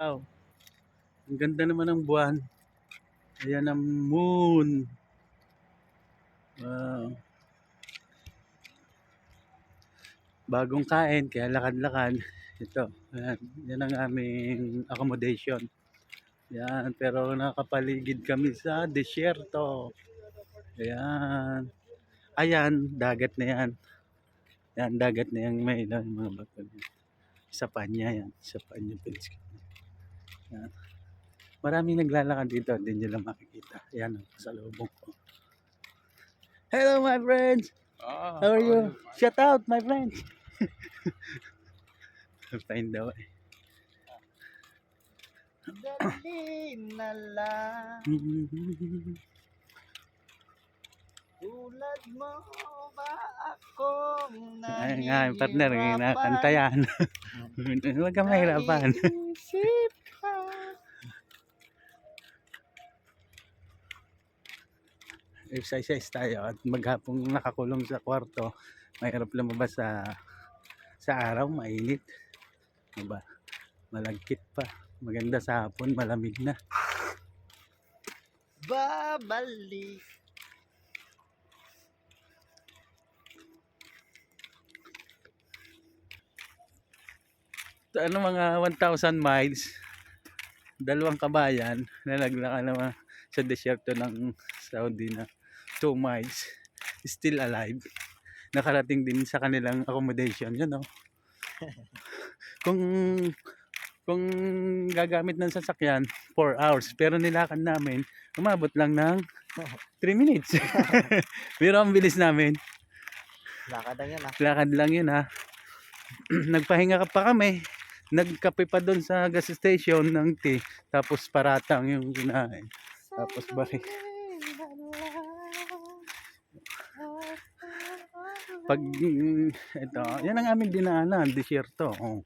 Wow. Ang ganda naman ng buwan. Ayan ang moon. Wow. Bagong kain, kaya lakad-lakad. Ito, ayan, yan ang aming accommodation. Yan, pero nakapaligid kami sa desierto. Ayan. Ayan, dagat na yan. Yan, dagat na yan. May ilang mga bato. Sa panya yan. Sa panya. Pilisk. Yan. Maraming naglalakad dito. Hindi nyo lang makikita. Yan, sa lubong ko. Hello, my friends! Ah, How are you? Shout out, my friends! Fine daw eh. Dali na lang tulad mo ba akong Ay nga, partner, kinakanta yan. Huwag ka mahirapan. Naiisip Exercise tayo at maghapong nakakulong sa kwarto, mahirap lumabas sa sa araw, mainit. Diba? Malagkit pa. Maganda sa hapon, malamig na. Babalik ano mga 1,000 miles, dalawang kabayan na naglaka naman sa desierto ng Saudi na 2 miles, still alive. Nakarating din sa kanilang accommodation, yun know. kung kung gagamit ng sasakyan, 4 hours. Pero nilakan namin, umabot lang ng 3 minutes. Pero ang bilis namin. Lakad lang yan ah Lakad lang yun ha. Nagpahinga ka pa kami. Nagkape pa doon sa gas station ng tea. Tapos paratang yung kinain. Tapos bari. Pag, ito, yan ang aming dinaanan, disyerto. Oh.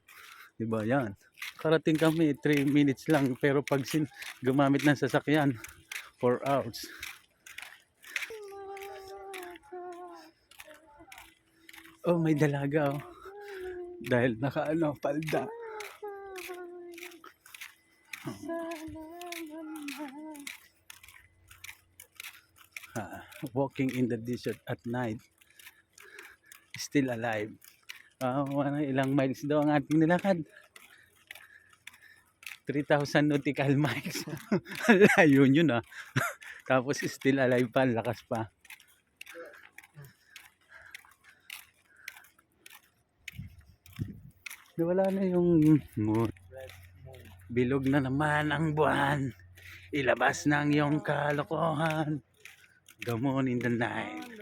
Diba yan? Karating kami, 3 minutes lang. Pero pag sin gumamit ng sasakyan, 4 hours. Oh, may dalaga oh. Dahil naka ano, palda. Ah, walking in the desert at night. Still alive. Ano, ilang miles daw ang ating nilakad. 3,000 nautical miles. Layo yun ah. Tapos still alive pa, lakas pa. Wala na yung moon. Bilog na naman ang buwan. Ilabas na ang iyong kalokohan. Moon in the night.